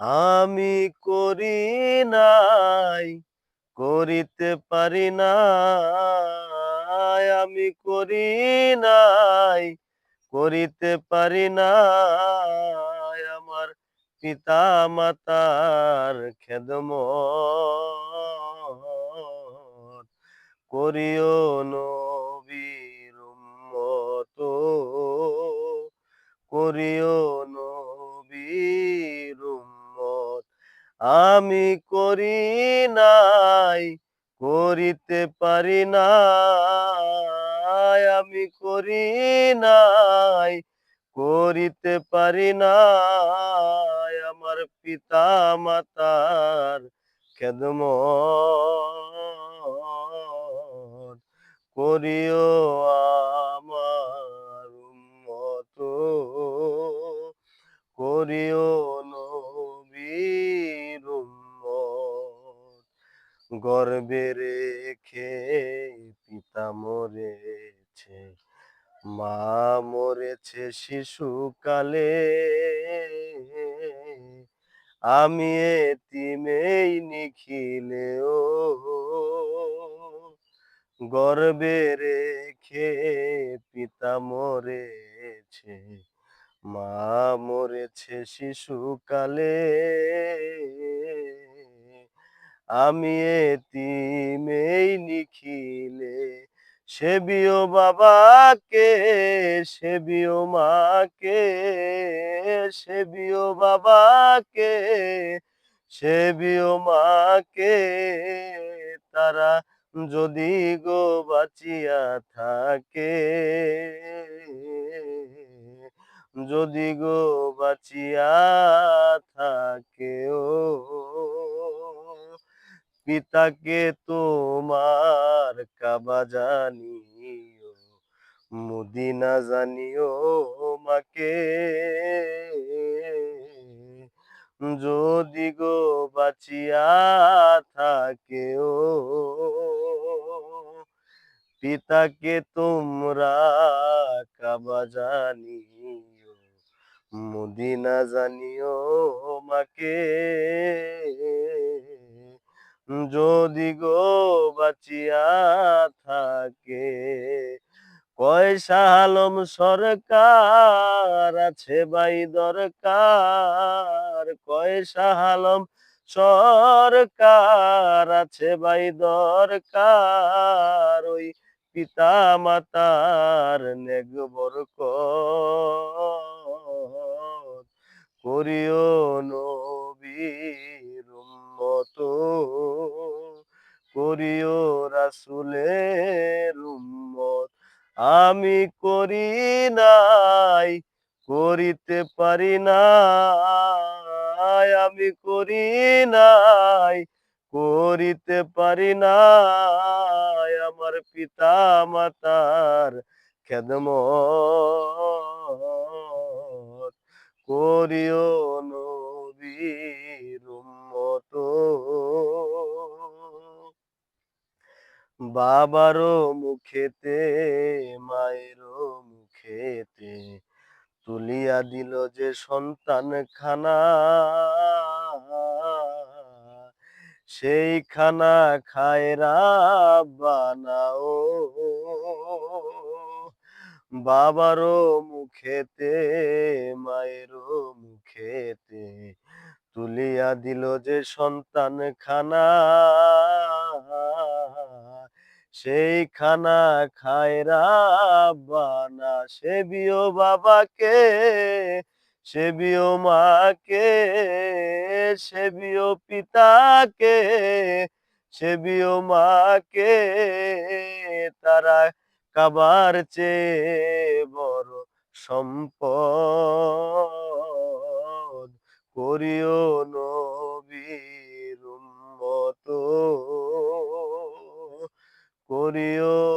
আমি করি নাই, করিতে পারি নাই। আমি করি নাই, করিতে পারি নাই। আমার পিতা মাতার খেদম করিও নবীর উম্মত, করিও আমি করি নাই, করিতে পারি নাই। আমি করি নাই, করিতে পারি নাই। আমার পিতা মাতার খেদমত করিও আমার গর্বে রেখে পিতা মরেছে, মা মরেছে শিশুকালে। আমি এতিমেই নিখিলে ও। গর্বে রেখে পিতা মরেছে, মা মরেছে শিশুকালে। আমি এতিমেই নিখিলে। সেবিও বাবাকে সেবিও মাকে সেবিও বাবাকে সেবিও মাকে। তারা যদি গো বাঁচিয়া থাকে, যদি গো বাঁচিয়া থাকে ও পিতাকে তোমার কাবা জানিও, মুদিনা জানিও মাকে। যদি গো বাঁচিয়া থাকে ও পিতাকে তোমরা কাবা জানিও, মুদিনা জানিও মাকে। যদি গো বাঁচিয়া থাকে পয়সা আলম সরকার আছে বাই দরকার? পয়সা আলম সরকার আছে বাই দরকার? ওই পিতা মাতার নেগ বরকত করিও নবীর উম্মত করিও রাসুলের উম্মত। আমি করি নাই, করিতে পারি নাই। আমি করি নাই, করিতে পারি নাই। আমার পিতা মাতার খেদমত। করিও নবীর উম্মত বাবারও মুখেতে মায়েরও মুখেতে তুলিয়া দিল যে সন্তান খানা সেই খানা খায়রা বানাও। বাবারও মুখেতে মায়েরও মুখেতে তুলিয়া দিল যে সন্তান খানা সেই খানা খায়রা বানা সেবিও বাবাকে সেবিও মাকে সেবিও পিতাকে সেবিও মাকে, তারা কাবার চেয়ে বড় সম্পদ করিও প্রিয়